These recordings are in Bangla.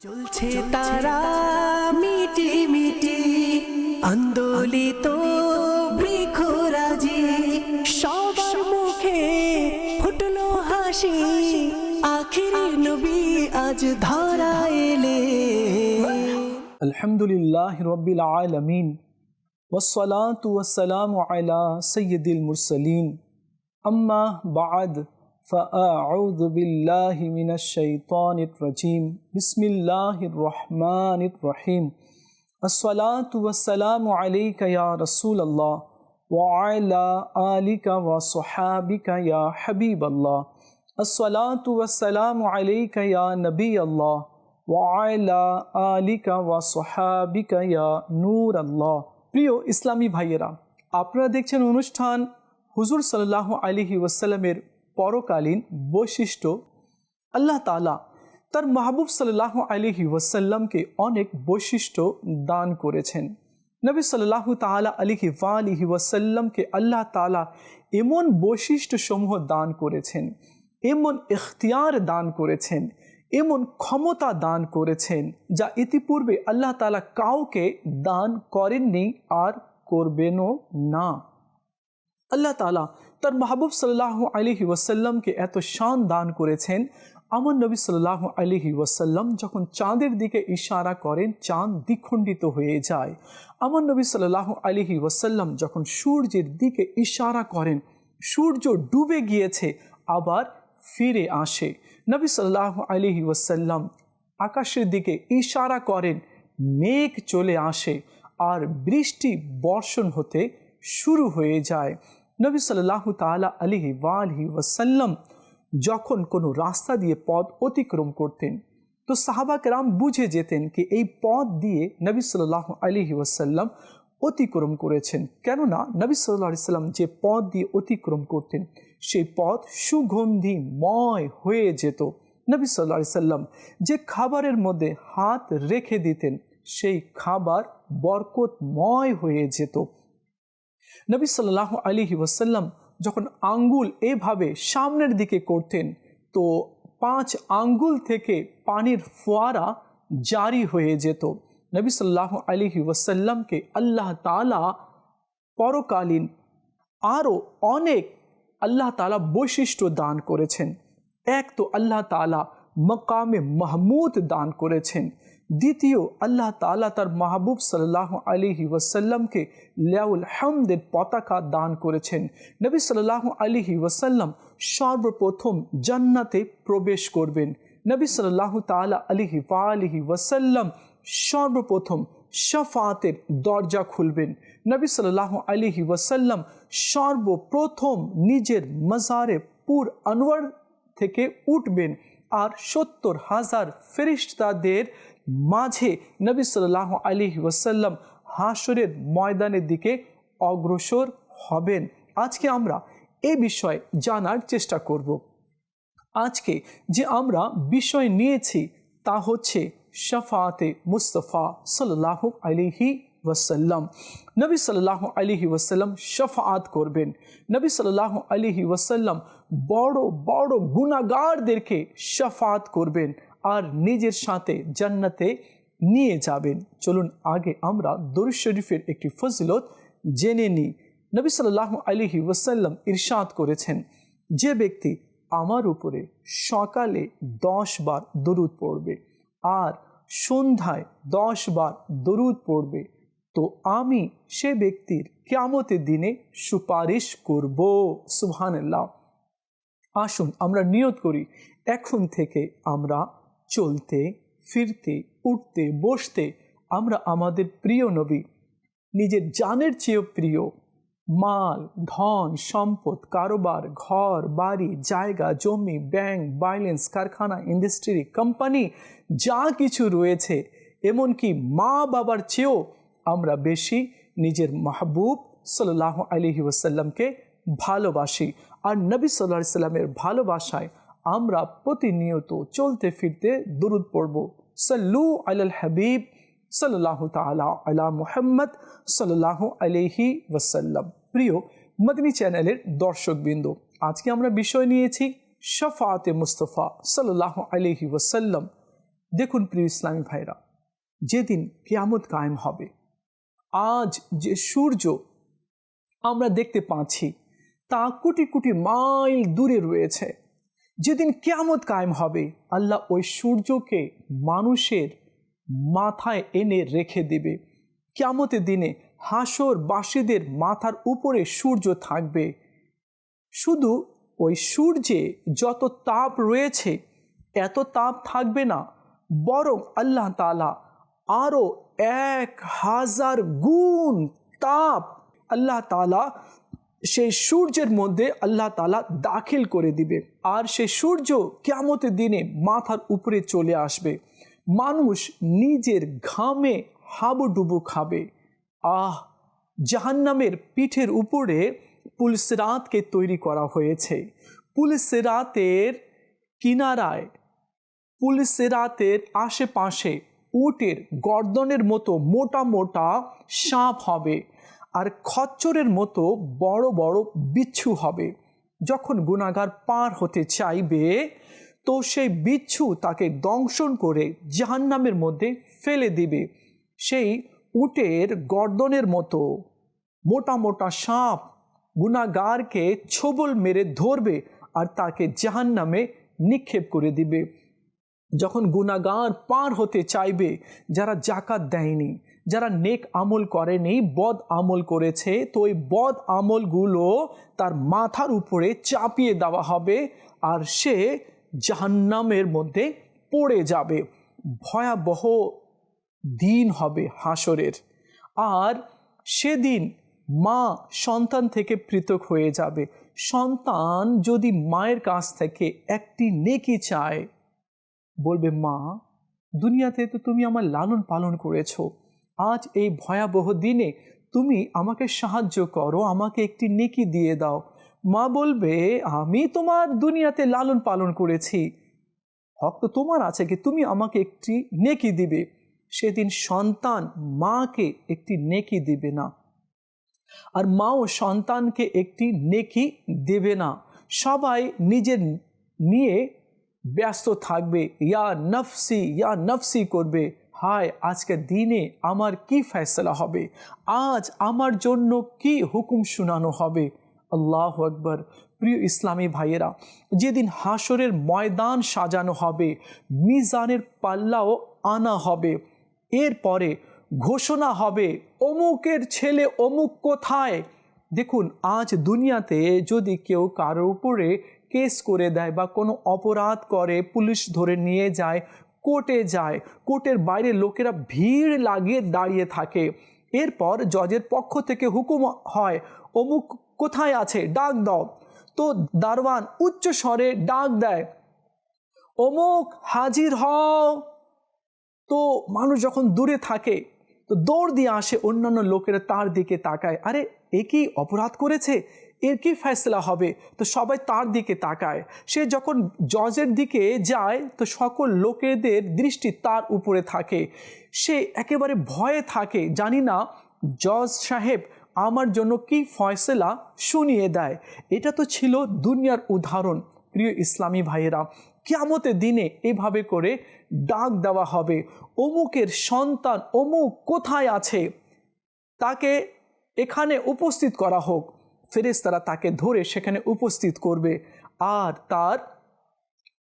চলছে তারা মিটি মিটি আন্দোলিত বৃক্ষরাজি সবার মুখে ফুটলো হাসি আখিরি নবী আজ ধরা এলে الحمد لله رب العالمين والصلاة والسلام على سيد المرسلين أما بعد فأعوذ بالله من الشيطان الرجيم بسم الله الرحمن الرحيم الصلاة والسلام عليك يا رسول الله وعلى آلك وصحابك يا حبيب الله الصلاة والسلام عليك يا نبي الله ওয়াইলা আলিকা ওয়া সোহাবিকা ইয়া নূর আল্লাহ প্রিয় ইসলামী ভাইয়েরা আপনারা দেখছেন অনুষ্ঠান হুজুর সাল্লাহ আলিহি ওয়াসাল্লামের পরকালীন বৈশিষ্ট্য, আল্লাহ তালা তার মাহবুব সাল্লাহ আলিহি ওয়াসাল্লামকে অনেক বৈশিষ্ট্য দান করেছেন। নবী সাল্লাহ তালা আলিহি ওয়ালিহি ওয়াসাল্লামকে আল্লাহ তালা এমন বৈশিষ্ট্যসমূহ দান করেছেন, এমন ইখতিয়ার দান করেছেন, এমন ক্ষমতা দান করেছেন যা ইতিপূর্বে আল্লাহ তালা কাউকে দান করেননি আর করবেনও না। আল্লাহ তালা তার মাহবুব সাল্লাহ আলিহি ওয়াসাল্লামকে এত শান দান করেছেন, আমার নবী সাল্লাহ আলিহি ওয়াসাল্লাম যখন চাঁদের দিকে ইশারা করেন, চাঁদ দ্বিখণ্ডিত হয়ে যায়। আমার নবী সাল্লাহ আলিহি ওয়াসাল্লাম যখন সূর্যের দিকে ইশারা করেন, সূর্য ডুবে গিয়েছে, আবার ফিরে আসে। নবী সাল্লাহ আলিহি ওয়াসাল্লাম আকাশের দিকে ইশারা করেন, মেঘ চলে আসে, আর বৃষ্টি বর্ষণ হতে শুরু হয়ে যায়। নবী সাল্লাহ তালা আলিহি ওয়ালহি ওয়াসাল্লাম যখন কোনো রাস্তা দিয়ে পথ অতিক্রম করতেন, তো সাহাবাক রাম বুঝে যেতেন কি এই পথ দিয়ে নবী সাল্লাহ আলিহি ওয়াসাল্লাম অতিক্রম করেছেন। কেননা নবী সাল্লাহ সাল্লাম যে পথ দিয়ে অতিক্রম করতেন, সেই পথ সুগন্ধিময় হয়ে যেত। নবী সাল্লা সাল্লাম যে খাবারের মধ্যে হাত রেখে দিতেন, সেই খাবার বরকতময় হয়ে যেত। নবী সাল্লাহ আলিহি ওয়াসাল্লাম যখন আঙ্গুল এভাবে সামনের দিকে করতেন, তো পাঁচ আঙ্গুল থেকে পানির ফোয়ারা জারি হয়ে যেত। নবী সাল্লাহ আলিহি ওয়াসাল্লামকে আল্লাহ তালা পরকালীন আরও অনেক আল্লাহ তালা বৈশিষ্ট্য দান করেছেন। এক তো আল্লাহ তালা মকামে মাহমুদ দান করেছেন। দ্বিতীয়, আল্লাহ তালা তার মাহবুব সাল্লাহ আলিহি ওয়াসাল্লামকে লিয়াউল হামদের পতাকা দান করেছেন। নবী সাল্লাহ আলিহি ওয়াসাল্লাম সর্বপ্রথম জান্নাতে প্রবেশ করবেন। নবী সাল্লাহ তালা আলিহি আলিহি ওয়াসাল্লাম সর্বপ্রথম শফাতের দরজা খুলবেন। নবী সাল্লাহ আলিহি ওয়াসাল্লাম সর্বপ্রথম নিজের মজারে পুর আনোয়ার থেকে উঠবেন। আর সত্তর হাজার ফেরিস্তাদের মাঝে নবী সাল্লাহ আলিহি ওয়াসাল্লাম হাসরের ময়দানের দিকে অগ্রসর হবেন। আজকে আমরা এ বিষয়ে জানার চেষ্টা করব। আজকে যে আমরা বিষয় নিয়েছি তা হচ্ছে শফাতে মুস্তফা সাল্লাহ আলিহি ওয়াসাল্লাম নবী সাল্লাহ আলিহি ওয়াসাল্লাম শফাত করবেন। নবী সাল্লাহ আলিহি ওয়াসাল্লাম বড় বড় গুণাগারদেরকে শফাত করবেন আর নিজের সাথে জান্নাতে নিয়ে যাবেন। চলুন আগে আমরা দরুদ শরীফের একটি ফজিলত জেনে নিই। নবী সাল্লাহ আলিহি ওয়াসাল্লাম ইরশাদ করেছেন, যে ব্যক্তি আমার উপরে সকালে দশ বার দরুদ পড়বে আর সন্ধ্যায় দশ বার দরুদ পড়বে তো আমি সে ব্যক্তির কেমতের দিনে সুপারিশ করব। সুবহানাল্লাহ। আসুন আমরা নিয়ত করি, এখন থেকে আমরা চলতে, ফিরতে, উঠতে, বসতে আমরা আমাদের প্রিয় নবী, নিজের জানের চেয়েও প্রিয়, মাল, ধন, সম্পদ, কারোবার, ঘর, বাড়ি, জায়গা, জমি, ব্যাংক বাইলেন্স কারখানা, ইন্ডাস্ট্রি, কোম্পানি, যা কিছু রয়েছে, এমনকি মা বাবার চেয়েও আমরা বেশি নিজের মাহবুব সাল্লাহ আলহি ওসাল্লামকে ভালোবাসি। আর নবী সাল্লাহ সাল্লামের ভালোবাসায় আমরা প্রতিনিয়ত চলতে ফিরতে দুরুদ পড়ব। সাল্লু আল হাবিব সাল্লাহ তালা আলা মুহাম্মদ সাল্লাহ আলহি ওয়াসাল্লাম। প্রিয় মদিনী চ্যানেলের দর্শকবৃন্দ, আজকে আমরা বিষয় নিয়েছি শফাতে মুস্তফা সাল্লাহ আলহি ওয়াসাল্লাম। দেখুন প্রিয় ইসলামী ভাইরা, যেদিন কেয়ামত কায়েম হবে আজ যে সূর্য আমরা দেখতে পাচ্ছি, তা কোটি কোটি মাইল দূরে রয়েছে। যেদিন কেয়ামত কায়েম হবে, আল্লাহ ওই সূর্যকে মানুষের মাথায় এনে রেখে দেবে। কেয়ামতের দিনে হাসরবাসীদের মাথার উপরে সূর্য থাকবে। শুধু ওই সূর্যে যত তাপ রয়েছে, এত তাপ থাকবে না, বরং আল্লাহ তালা আরও এক হাজার গুণ তাপ আল্লাহ তালা সেই সূর্যের মধ্যে আল্লাহ তালা দাখিল করে দিবে। আর সেই সূর্য কেমতের দিনে মাথার উপরে চলে আসবে। মানুষ নিজের ঘামে হাবুডুবু খাবে। আহ, জাহান্নামের পিঠের উপরে পুলসরাতকে তৈরি করা হয়েছে। পুলসরাতের কিনারায়, পুলসেরাতের আশেপাশে উটের গর্দনের মতো মোটা মোটা সাপ হবে আর খচ্চরের মতো বড় বড় বিচ্ছু হবে। যখন গুণাগার পার হতে চাইবে, তো সেই বিচ্ছু তাকে দংশন করে জাহান্নামের মধ্যে ফেলে দিবে। সেই উটের গর্দনের মতো মোটা মোটা সাপ গুণাগারকে ছোবল মেরে ধরবে আর তাকে জাহান্নামে নিক্ষেপ করে দিবে। যখন গুণাগার পার হতে চাইবে, যারা জাকাত দেয়নি, যারা নেক আমল করেনি, বদ আমল করেছে, তো ওই বদ আমলগুলো তার মাথার উপরে চাপিয়ে দেওয়া হবে আর সে জাহান্নামের মধ্যে পড়ে যাবে। ভয়াবহ দিন হবে হাসরের। আর সেদিন মা সন্তান থেকে পৃথক হয়ে যাবে। সন্তান যদি মায়ের কাছ থেকে একটি নেকি চায় বলবে, মা, দুনিয়াতে তো তুমি আমার লালন পালন করেছ। আজ এই ভয়াবহ দিনে তুমি আমাকে সাহায্য করো, আমাকে একটি নেকি দিয়ে দাও। মা বলবে, আমি তোমার দুনিয়াতে লালন পালন করেছি। হক তো তোমার আছে কি? তুমি আমাকে একটি নেকি দিবে। সেদিন সন্তান মাকে একটি নেকি দিবে না। আর মাও সন্তানকে একটি নেকি দেবে না। সবাই নিজের নিয়ে ব্যস্ত থাকবে, ইয়া নফসি ইয়া নফসি করবে, হায়, আজকের দিনে আমার কি ফয়সলা হবে? আজ আমার জন্য কি হুকুম শোনানো হবে? আল্লাহ আকবর। প্রিয় ইসলামী ভাইয়েরা, যেদিন হাসরের ময়দান সাজানো হবে, মিজানের পাল্লাও আনা হবে। এরপরে ঘোষণা হবে, অমুকের ছেলে অমুক কোথায়? দেখুন, আজ দুনিয়াতে যদি কেউ কারোর উপরে কেস করে দেয় বা কোনো অপরাধ করে, পুলিশ ধরে নিয়ে যায়, কোর্টে যায়, কোর্টের বাইরে লোকেরা ভিড় লাগিয়ে দাঁড়িয়ে থাকে। এরপর জজের পক্ষ থেকে হুকুম হয়, অমুক কোথায় আছে? ডাক দাও। তো দারওয়ান উচ্চ স্বরে ডাক দেয়, অমুক হাজির হও। তো মানুষ যখন দূরে থাকে, তো দৌড় দিয়ে আসে অন্যান্য লোকেরা তার দিকে তাকায়, আরে, এ কি অপরাধ করেছে? এর কি ফেসলা হবে? তো সবাই তার দিকে তাকায়। সে যখন জজের দিকে যায়, তো সকল লোকেদের দৃষ্টি তার উপরে থাকে। সে একেবারে ভয়ে থাকে, জানি না, জজ সাহেব, আমার জন্য কি ফয়সলা শুনিয়ে দেয়? এটা তো ছিল দুনিয়ার উদাহরণ, প্রিয় ইসলামী ভাইয়েরা। কেয়ামতের দিনে এভাবে করে ডাক দেওয়া হবে, অমুকের সন্তান অমুক কোথায় আছে? তাকে এখানে উপস্থিত করা হোক। ফেরেস্তারা তাকে ধরে সেখানে উপস্থিত করবে আর তার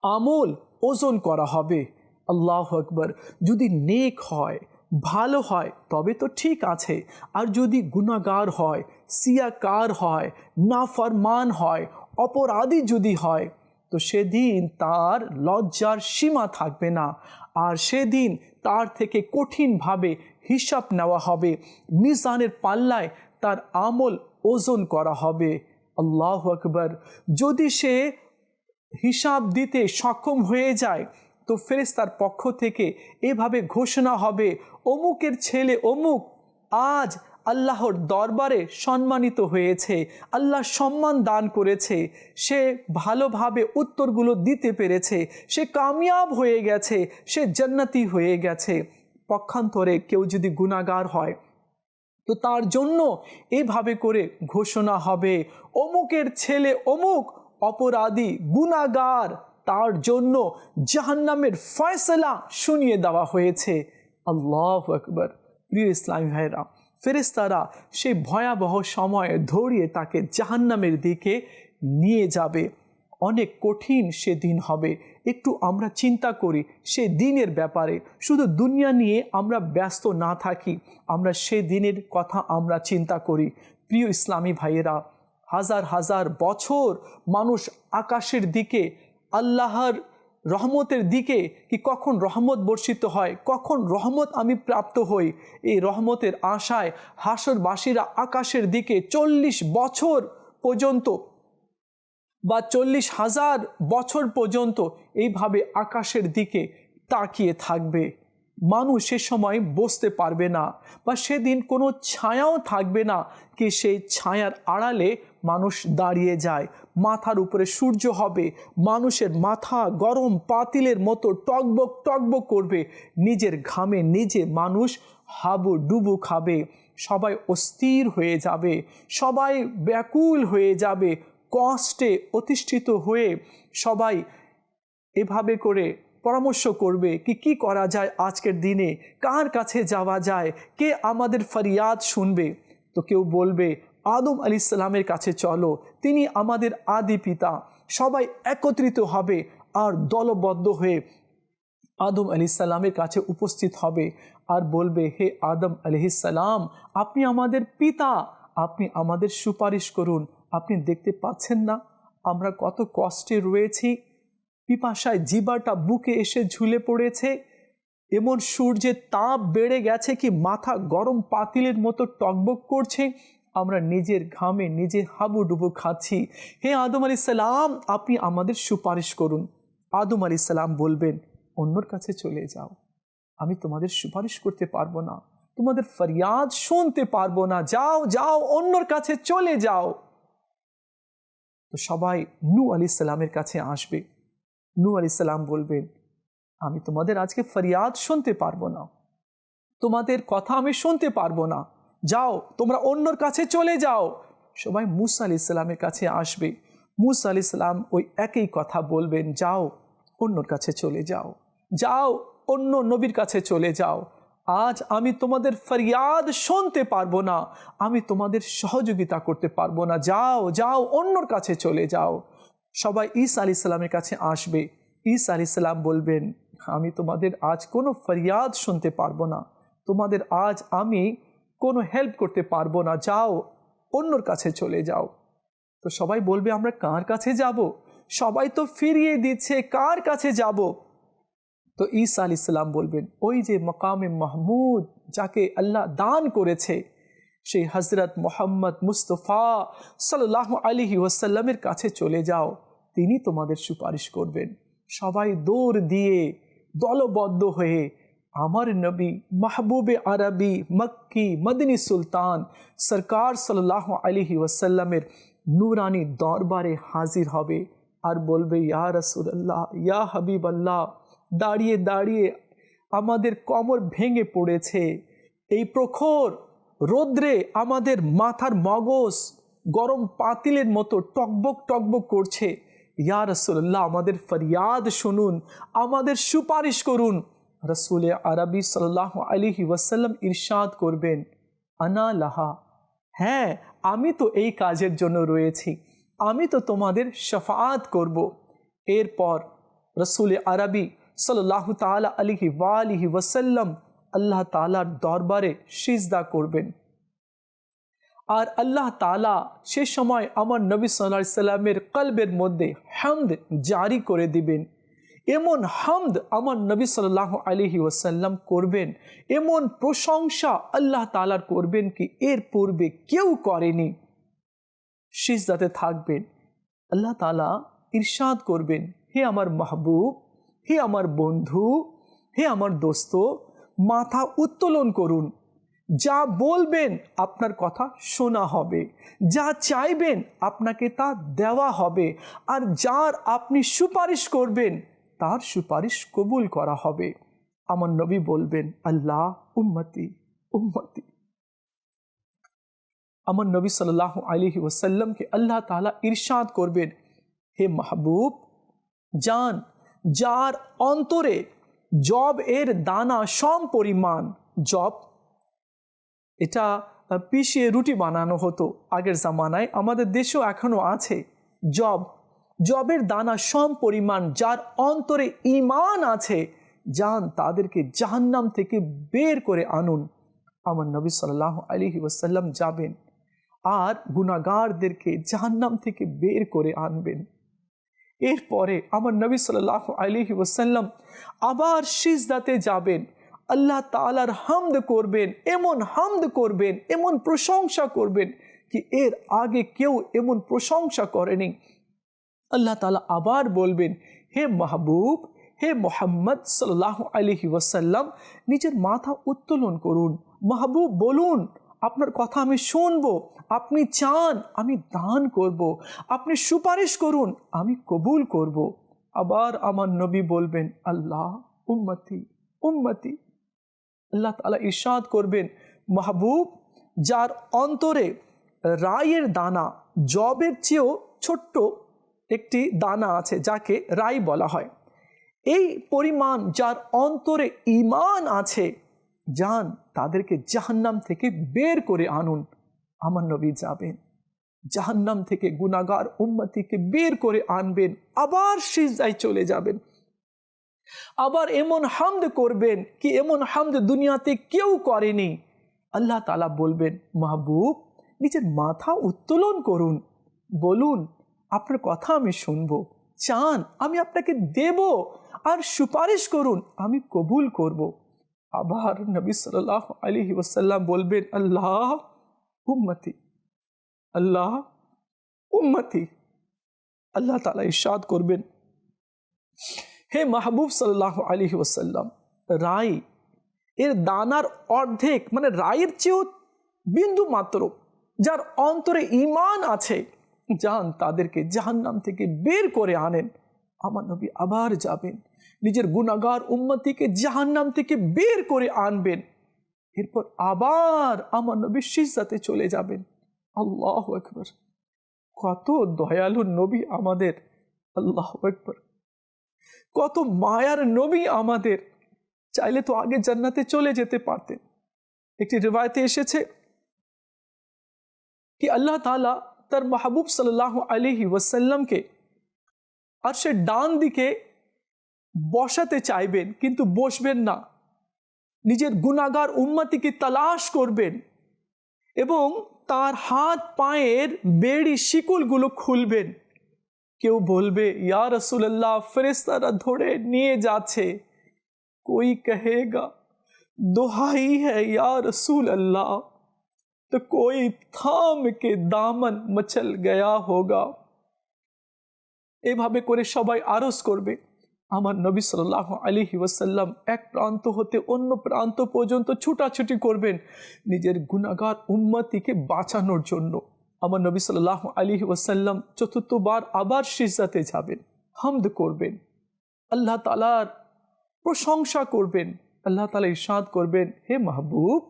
আমল ওজন করা হবে। আল্লাহ আকবর। যদি নেক হয়, ভালো হয়, তবে তো ঠিক আছে। আর যদি গুণাগার হয়, সিয়াকার হয়, নাফরমান হয়, অপরাধী যদি হয়, তো সেদিন তার লজ্জার সীমা থাকবে না। আর সেদিন তার থেকে কঠিনভাবে হিসাব নেওয়া হবে। মিজানের পাল্লায় তার আমল ওজন করা হবে। আল্লাহ আকবর। যদি সে হিসাব দিতে সক্ষম হয়ে যায়, তো ফেরেস্তার পক্ষ থেকে এভাবে ঘোষণা হবে, অমুকের ছেলে অমুক, আজ আল্লাহর দরবারে সম্মানিত হয়েছে, আল্লাহ সম্মান দান করেছে, সে ভালোভাবে উত্তরগুলো দিতে পেরেছে, সে কামিয়াব হয়ে গেছে, সে জান্নাতি হয়ে গেছে। পক্ষান্তরে কেউ যদি গুণাগার হয় তো তার জন্য এভাবে করে ঘোষণা হবে, অমুকের ছেলে অমুক, অপরাধী গুণাগার তার জন্য জাহান্নামের ফয়সলা শুনিয়ে দেওয়া হয়েছে। আল্লাহ আকবর। প্রিয় ইসলামী ভাইরা ফেরেস্তারা সেই ভয়াবহ সময়ে ধরিয়ে তাকে জাহান্নামের দিকে নিয়ে যাবে। অনেক কঠিন সে দিন হবে। একটু আমরা চিন্তা করি, সে দিনের ব্যাপারে। শুধু দুনিয়া নিয়ে আমরা ব্যস্ত না থাকি, আমরা সে দিনের কথা আমরা চিন্তা করি। প্রিয় ইসলামী ভাইয়েরা, হাজার হাজার বছর মানুষ আকাশের দিকে, আল্লাহর রহমতের দিকে কি কখন রহমত বর্ষিত হয়, কখন রহমত আমি প্রাপ্ত হই, এই রহমতের আশায় হাসরবাসীরা আকাশের দিকে চল্লিশ বছর পর্যন্ত বা চল্লিশ হাজার বছর পর্যন্ত এইভাবে আকাশের দিকে তাকিয়ে থাকবে। মানুষ সে সময় বসতে পারবে না বা সেদিন কোনো ছায়াও থাকবে না কি সেই ছায়ার আড়ালে মানুষ দাঁড়িয়ে যায়। মাথার উপরে সূর্য হবে, মানুষের মাথা গরম পাতিলের মতো টকবক টকবক করবে, নিজের ঘামে নিজে মানুষ হাবু ডুবু খাবে, সবাই অস্থির হয়ে যাবে, সবাই ব্যাকুল হয়ে যাবে কষ্টে অতিষ্ঠিত হয়ে সবাই এভাবে করে পরামর্শ করবে কি কি করা যায় আজকের দিনে? কার কাছে যাওয়া যায়? কে আমাদের ফরিয়াদ শুনবে? তো কেউ বলবে, আদম আলি ইসলামের কাছে চলো, তিনি আমাদের আদি পিতা। সবাই একত্রিত হবে আর দলবদ্ধ হয়ে আদম আলি সাল্লামের কাছে উপস্থিত হবে আর বলবে, হে আদম আলহিসাল্লাম আপনি আমাদের পিতা, আপনি আমাদের সুপারিশ করুন। আপনি দেখতে পাচ্ছেন না। আমরা কত কষ্টে রয়েছি। পিপাসায় জিবাটা বুকে এসে ঝুলে পড়েছে। এমন সূর্যের তাপ বেড়ে গেছে কি মাথা গরম পাতিলের মতো টকবক করছে। আমরা নিজের ঘামে নিজে হাবুডুবু খাচ্ছি। হে আদম আলি সালাম, আপনি আমাদের সুপারিশ করুন। আদম আলি সালাম বলবেন, অন্যর কাছে চলে যাও। আমি তোমাদের সুপারিশ করতে পারব না। তোমাদের ফরিয়াদ শুনতে পারব না। যাও যাও, অন্যর কাছে চলে যাও। তো সবাই নু আলি সালামের কাছে আসবে। নু আলি সালাম বলবেন আমি তোমাদের আজকে ফরিয়াদ শুনতে পারব না। তোমাদের কথা আমি শুনতে পারব না। যাও, তোমরা অন্যর কাছে চলে যাও। সবাই মুসা আলি সাল্লামের কাছে আসবে। মুসা আলি সাল্লাম ওই একই কথা বলবেন, যাও, অন্যর কাছে চলে যাও। যাও, অন্য নবীর কাছে চলে যাও। আজ আমি তোমাদের ফরিয়াদ শুনতে পারব না। আমি তোমাদের সহযোগিতা করতে পারব না। যাও যাও, অন্যর কাছে চলে যাও। সবাই ঈসা আলি সাল্লামের কাছে আসবে। ঈসা আলি সাল্লাম বলবেন, আমি তোমাদের আজ কোনো ফরিয়াদ শুনতে পারব না। তোমাদের আজ আমি কোনো হেল্প করতে পারব না। যাও, অন্যর কাছে চলে যাও। তো সবাই বলবে, আমরা কার কাছে যাব? সবাই তো ফিরিয়ে দিচ্ছে, কার কাছে যাব? তো ঈসা আলি সাল্লাম বলবেন, ওই যে মকামে মাহমুদ যাকে আল্লাহ দান করেছে, সেই হজরত মোহাম্মদ মুস্তফা সাল্লাহ আলিহি ওয়াসাল্লামের কাছে চলে যাও, তিনি তোমাদের সুপারিশ করবেন। সবাই দৌড় দিয়ে দলবদ্ধ হয়ে আমার নবী মাহবুবে আরবি, মক্কি, মদিনী সুলতান সরকার সাল্লাহ আলিহি ওয়াসাল্লামের নুরানি দরবারে হাজির হবে। আর বলবে, ইয়া রসুল্লাহ ইয়া হাবিব আল্লাহ দাঁড়িয়ে দাঁড়িয়ে আমাদের কমর ভেঙে পড়েছে। এই প্রখর রোদ্রে আমাদের মাথার মগজ গরম পাতিলের মতো টকবক টকবক করছে। ইয়া রসুল্লাহ আমাদের ফরিয়াদ শুনুন, আমাদের সুপারিশ করুন। রসুল আরবি সাল্লাহ আলিহি ওয়াসাল্লাম ইরশাদ করবেন, আনা লাহা। হ্যাঁ আমি তো এই কাজের জন্য রয়েছি, আমি তো তোমাদের শফাত করব। এরপর রসুল আরবি সাল্লাহ তালা আলিহি ওয়ালিহি ওয়াসাল্লাম আল্লাহ তালার দরবারে সিজদা করবেন। আর আল্লাহ তালা সে সময় আমার নবী সাল্লা সাল্লামের কলবের মধ্যে হামদ জারি করে দিবেন। এমন হামদ আমার নবী সাল্লাহ আলিহি ওসাল্লাম করবেন। এমন প্রশংসা আল্লাহ তালার করবেন কি এর পূর্বে কেউ করেনি। সিজদাতে থাকবেন। আল্লাহ তালা ইরশাদ করবেন, হে আমার মাহবুব হে আমার বন্ধু, হে আমার দোস্ত, মাথা উত্তোলন করুন। যা বলবেন আপনার কথা শোনা হবে। যা চাইবেন আপনাকে তা দেওয়া হবে। আর যার আপনি সুপারিশ করবেন, তার সুপারিশ কবুল করা হবে। আমার নবী বলবেন, আল্লাহ, উম্মতি উম্মতি। আমার নবী সাল্লাহ আলিহি ওসাল্লামকে আল্লাহ তালা ইরশাদ করবেন, হে মাহবুব যান যার অন্তরে জব এর দানা সম পরিমাণ, জব, এটা পিষিয়ে রুটি বানানো হতো আগের জামানায়, আমাদের দেশেও এখনও আছে জব। জবের দানা সম পরিমাণ যার অন্তরে ইমান আছে, যান তাদেরকে জাহান্নাম থেকে বের করে আনুন। আমার নবী সাল্লাহ আলী ওয়াসাল্লাম যাবেন আর গুণাগারদেরকে জাহান্নাম থেকে বের করে আনবেন। এরপরে আমার নবী সাল্লাহ আলহি ওসাল্লাম আবার সিজদাতে যাবেন। আল্লাহ তালার হামদ করবেন, এমন হামদ করবেন, এমন প্রশংসা করবেন কি এর আগে কেউ এমন প্রশংসা করেনি। আল্লাহ তালা আবার বলবেন, হে মাহবুব, হে মোহাম্মদ সাল্লাহ আলহি ওয়াসাল্লাম, নিজের মাথা উত্তোলন করুন। মাহবুব, বলুন। আপনার কথা আমি শুনব আপনি চান আমি দান করব। আপনি সুপারিশ করুন আমি কবুল করব। আবার আমার নবী বলবেন, আল্লাহ, উম্মতি উম্মতি আল্লাহ তালা ইরশাদ করবেন, মাহবুব, যার অন্তরে রায়ের দানা, জবের চেয়েও ছোট্ট একটি দানা আছে, যাকে রাই বলা হয় এই পরিমাণ যার অন্তরে ইমান আছে যান, তাদেরকে জাহান্নাম থেকে বের করে আনুন। আমার নবী যাবেন। জাহান্নাম থেকে গুনাগার উম্মতিকে বের করে আনবেন। আবার সিজদায় চলে যাবেন। আবার এমন হামদ করবেন কি এমন হামদ দুনিয়াতে কেউ করেনি। আল্লাহ তালা বলবেন, মাহবুব, নিজের মাথা উত্তোলন করুন। বলুন, আপনার কথা আমি শুনব। চান, আমি আপনাকে দেব। আর সুপারিশ করুন, আমি কবুল করব। আবার নবী সাল্লাহ আলী ওসাল্লাম বলবেন, আল্লাহ উম্মতি আল্লাহ উম্মতি। আল্লাহ তালা ইরশাদ করবেন। হে মাহবুব সাল্লাহ আলী ওসাল্লাম রায় এর দানার অর্ধেক মানে রায়ের চেয়েও বিন্দু মাত্র, যার অন্তরে ইমান আছে, যান তাদেরকে জাহান্নাম থেকে বের করে আনেন। আমার নবী আবার যাবেন। নিজের গুণাগার উন্মতিকে জাহান্নাম থেকে বের করে আনবেন। এরপর আবার আমার নবী সিজাতে চলে যাবেন। আল্লাহ একবার কত দয়ালু নবী আমাদের। আল্লাহ একবার কত মায়ার নবী আমাদের। চাইলে তো আগে জান্নাতে চলে যেতে পারতেন। একটি রেবায়তে এসেছে কি আল্লাহ তালা তার মাহবুব সাল্লাহ আলহি ওয়াসাল্লামকে আর সে ডান দিকে বসাতে চাইবেন, কিন্তু বসবেন না। নিজের গুণাগার উন্মাতিকে তালাশ করবেন এবং তার হাত পায়ের বেড়ি শিকুলগুলো খুলবেন। কেউ বলবে, ইয়া রসুল্লাহ ফেরেস্তারা ধরে নিয়ে যাচ্ছে। কই কহেগা? দোহাই হ্যা রসুল আল্লাহ তো কই থাম কে দামন মচল গয়া হোগা? এভাবে করে সবাই আরস করবে। আমার নবী সাল্লাহ আলী ওয়াসাল্লাম এক প্রান্ত হতে অন্য প্রান্ত পর্যন্ত ছুটাছুটি করবেন নিজের গুণাগার উম্মতিকে বাঁচানোর জন্য। আমার নবী সাল্লাহ আলী ওয়াসাল্লাম চতুর্থবার আবার সিজাতে যাবেন, হামদ করবেন, আল্লাহ তালার প্রশংসা করবেন, আল্লাহ তালা ইরশাদ করবেন, হে মাহবুব,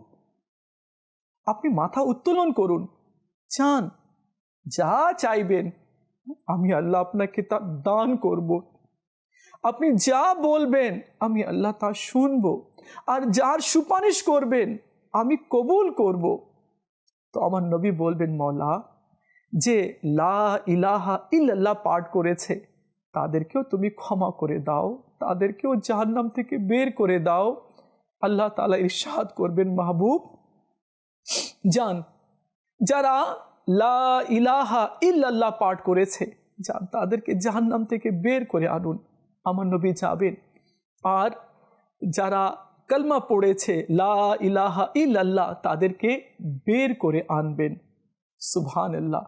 আপনি মাথা উত্তোলন করুন, চান, যা চাইবেন, আমি আল্লাহ আপনাকে তা দান করব। আপনি যা বলবেন, আমি আল্লাহ তা শুনব। আর যার সুপারিশ করবেন, আমি কবুল করব। তো আমার নবী বলবেন মৌলা যে লা ইলাহা ইল্লাল্লাহ পাঠ করেছে, তাদেরকেও তুমি ক্ষমা করে দাও, তাদেরকেও জাহান্নাম থেকে বের করে দাও। আল্লাহ তালা ইরশাদ করবেন, মাহবুব। যান, যারা লা ইলাহা ইল্লাল্লাহ পাঠ করেছে, যান তাদেরকে জাহান্নাম থেকে বের করে আনুন। আমার নবী যাবেন। আর যারা কলমা পড়েছে, লা ইলাহা ইল্লাল্লাহ, তাদেরকে বের করে আনবেন। সুবহান আল্লাহ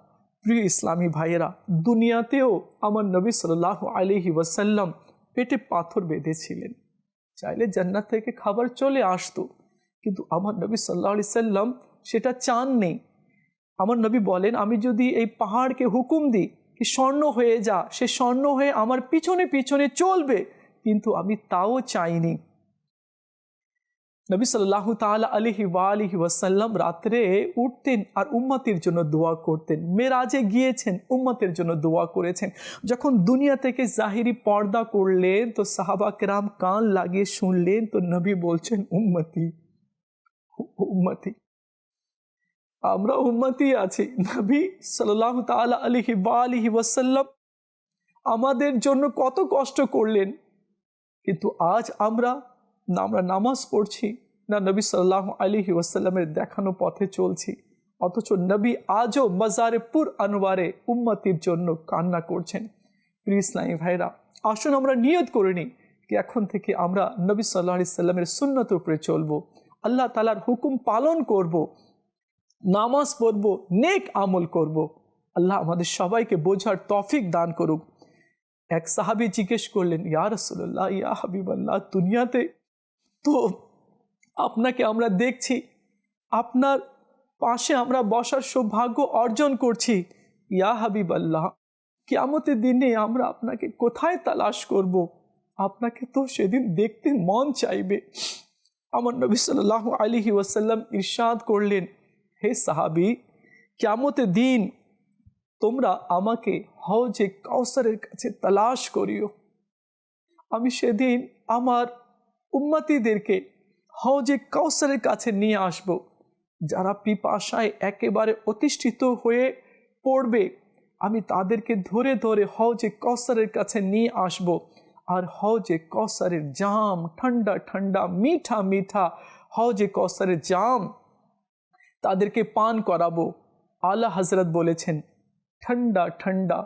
প্রিয় ইসলামী ভাইয়েরা, দুনিয়াতেও আমার নবী সাল্লাহ আলিহি ওয়াসাল্লাম পেটে পাথর বেঁধেছিলেন। চাইলে জান্নাত থেকে খাবার চলে আসতো, কিন্তু আমার নবী সাল্লাহ আলি সাল্লাম সেটা চান নেই আমার নবী বলেন, আমি যদি এই পাহাড়কে হুকুম দিই কি স্বর্ণ হয়ে যা, সে স্বর্ণ হয়ে আমার পিছনে পিছনে চলবে, কিন্তু আমি তাও চাইনি। নবী সাল্লাহ তালা আলহি ওয়ালিহি ওয়াসাল্লাম রাত্রে উঠতেন আর উম্মতির জন্য দোয়া করতেন। মেরাজে গিয়েছেন, উম্মতের জন্য দোয়া করেছেন। যখন দুনিয়া থেকে জাহিরি পর্দা করলেন, তো সাহাবা কেরাম কান লাগিয়ে শুনলেন, তো নবী বলছেন, উম্মতি উম্মতি। আমরা উম্মতি আছি নবী সাল্লাহ তালা আলহি ওয়ালিহি ওয়াসাল্লাম আমাদের জন্য কত কষ্ট করলেন, কিন্তু আজ আমরা না, আমরা নামাজ পড়ছি, না নবী সাল্লাহ আলিহি ওয়াসাল্লামের দেখানো পথে চলছি, অথচ নবী আজও মাজারে পুর আনোয়ারে উম্মতির জন্য কান্না করছেন প্রিয় ইসলামী ভাইরা আসুন আমরা নিয়ত করে নিই কি এখন থেকে আমরা নবী সাল্লাহ সাল্লামের সুন্নত উপরে চলবো, আল্লাহ তালার হুকুম পালন করব। নামাজ পড়ব, নেক আমল করব। আল্লাহ আমাদের সবাইকে বোঝার তফিক দান করুক এক সাহাবি জিজ্ঞেস করলেন, ইয়া রসুল্লাহ ইয়া হাবিবাল্লাহ, দুনিয়াতে তো আপনাকে আমরা দেখছি, আপনার পাশে আমরা বসার সৌভাগ্য অর্জন করছি ইয়া হাবিব আল্লাহ কেয়ামতের দিনে আমরা আপনাকে কোথায় তালাশ করব। আপনাকে তো সেদিন দেখতে মন চাইবে আমার নবী সাল্লাহ আলিহি ওয়াসাল্লাম ইরশাদ করলেন হে সাহাবি, কেয়ামতের দিন তোমরা আমাকে হজে কাউসারের কাছে তালাশ করিও। আমি সেদিন আমার উম্মাতিদেরকে হজে কাউসারের কাছে নিয়ে আসব, যারা পিপাসায় একেবারে অতিষ্ঠিত হয়ে পড়বে। আমি তাদেরকে ধরে ধরে হজে কৌসারের কাছে নিয়ে আসব, আর হজে কৌসারের জাম, ঠান্ডা ঠান্ডা, মিঠা মিঠা হজে কৌসারের জাম তাদেরকে পান করাবো। আলা হজরত বলেছেন ঠান্ডা ঠান্ডা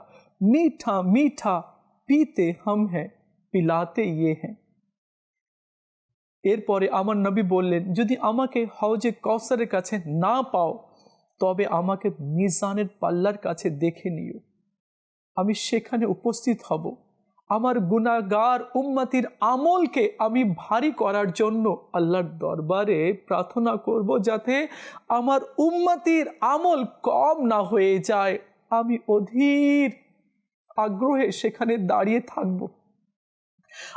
মিঠা মিঠা, পিতে হম হ্যাঁ পিলাতে ইয়ে হ্যাঁ। এরপরে আমার নবী বললেন, যদি আমাকে হওজে কৌসারের কাছে না পাও, তবে আমাকে মিজানের পাল্লার কাছে দেখে নিও। আমি সেখানে উপস্থিত হব। আমার গুণাগার উম্মতির আমলকে আমি ভারী করার জন্য আল্লাহর দরবারে প্রার্থনা করব যাতে আমার উম্মতির আমল কম না হয়ে যায়। আমি অধীর আগ্রহে সেখানে দাঁড়িয়ে থাকব।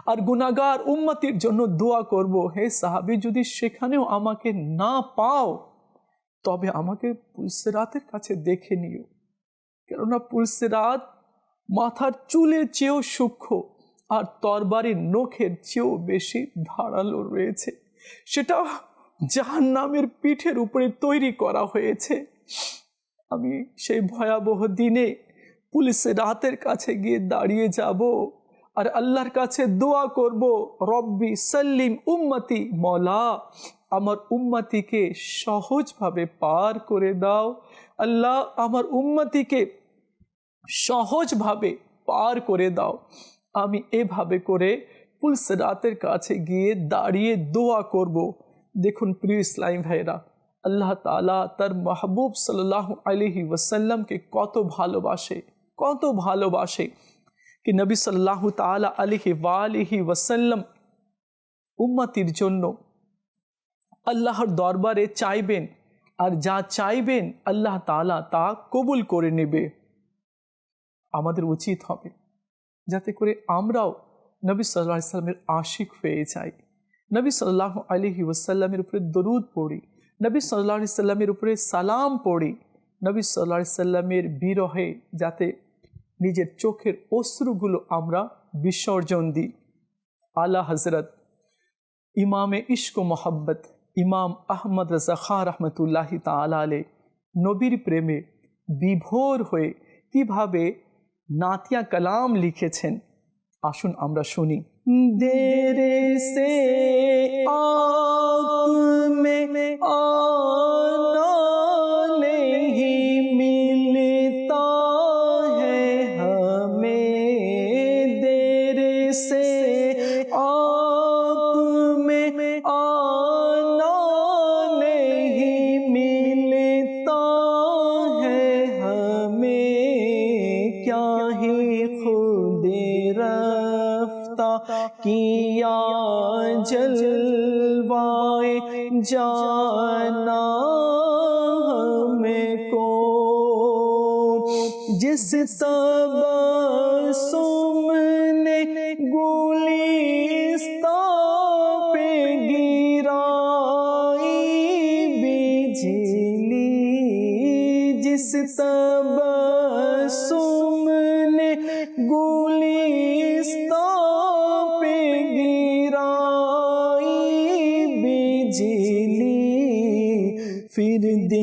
আর গুনাগার উম্মতির জন্য দোয়া করব, হে সাহাবি, যদি সেখানেও আমাকে না পাও, তবে আমাকে পুলসেরাতের কাছে দেখে নিও। কেননা পুলসেরাত মাথার চুলের চেয়েও সূক্ষ্ম আর তরবারির নখের চেয়েও বেশি ধারালো রয়েছে। সেটা জাহান নামের পিঠের উপরে তৈরি করা হয়েছে। আমি সেই ভয়াবহ দিনে পুলিশের রাতের কাছে গিয়ে দাঁড়িয়ে যাব আর আল্লাহর কাছে দোয়া করব, রব্বি সাল্লিম উম্মতি মলা আমার উম্মতিকে সহজভাবে পার করে দাও। আল্লাহ আমার উম্মতিকে সহজভাবে পার করে দাও। আমি এভাবে করে পুলিশ রাতের কাছে গিয়ে দাঁড়িয়ে দোয়া করব। দেখুন প্রিয় ইসলাম ভাইরা আল্লাহ তালা তার মাহবুব সাল্লাহ আলহি ওয়াসাল্লামকে কত ভালোবাসে কত ভালোবাসে কি নবী সাল্লাহ তালা আলহি ওয়ালিহি ওয়াসাল্লাম উম্মাতির জন্য আল্লাহর দরবারে চাইবেন। আর যা চাইবেন আল্লাহ তালা তা কবুল করে নেবে। আমাদের উচিত হবে। যাতে করে আমরাও নবী সাল্লাহ সাল্লামের আশিক হয়ে যাই। নবী সাল্লাহ আলহি ওয়াসাল্লামের উপরে দরুদ পড়ি। নবী সাল্লা সাল্লামের উপরে সালাম পড়ি। নবী সাল্লা সাল্লামের বিরহে যাতে নিজের চোখের অশ্রুগুলো আমরা বিসর্জন দিই। আলা হজরত ইমামে ইশক মোহাব্বত ইমাম আহমদ রাজা খাঁ রহমতুল্লাহি তালে নবীর প্রেমে বিভোর হয়ে কীভাবে নাতিয়া কালাম লিখেছেন। আসুন আমরা শুনি। দেরে সে মে আনা feeling the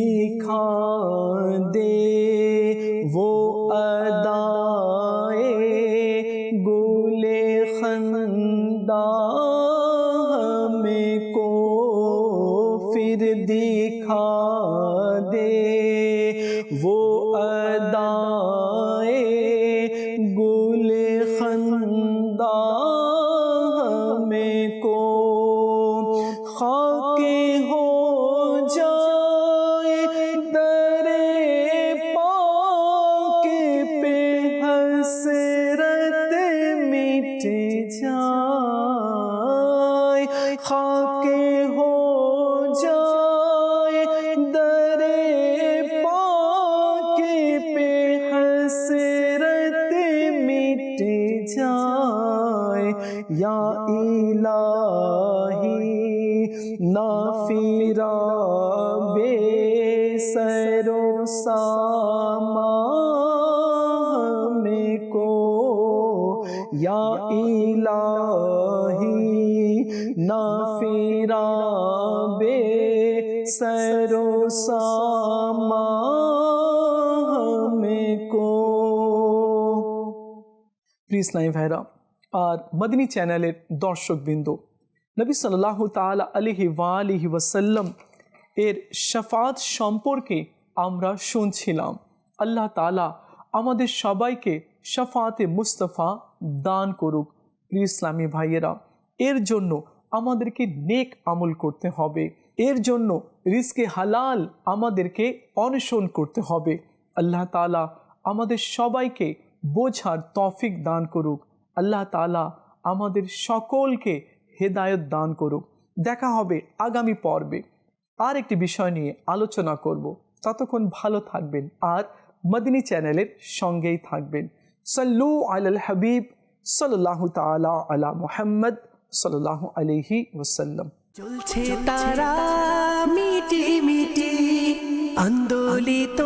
নাই ভাইরা, আর মদিনী চ্যানেলের দর্শকবৃন্দ, নবী সাল্লাহ তালা আলিহি ওয়ালিহি ওয়াসাল্লাম এর শাফাত সম্পর্কে আমরা শুনছিলাম। আল্লাহ তালা আমাদের সবাইকে শাফাতে মুস্তফা দান করুক। প্রিয় ইসলামী ভাইয়েরা, এর জন্য আমাদেরকে নেক আমল করতে হবে। এর জন্য রিস্কে হালাল আমাদেরকে অনশন করতে হবে। আল্লাহ তালা আমাদের সবাইকে বোঝার তফিক দান করুক। আল্লাহ তালা আমাদের সকলকে হেদায়ত দান করুক। দেখা হবে আগামী পর্বে। আর একটি বিষয় নিয়ে আলোচনা করব। ততক্ষণ ভালো থাকবেন আর মদিনী চ্যানেলের সঙ্গেই থাকবেন। সাল্লু আল হাবিব সাল্লাহ তালা আলা মোহাম্মদ সাল্লাহ আলহি ওসাল্লাম চলছে তারা মিটি মিটি আন্দোলিত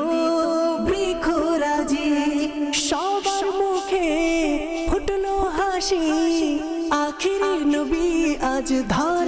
ধরা এলে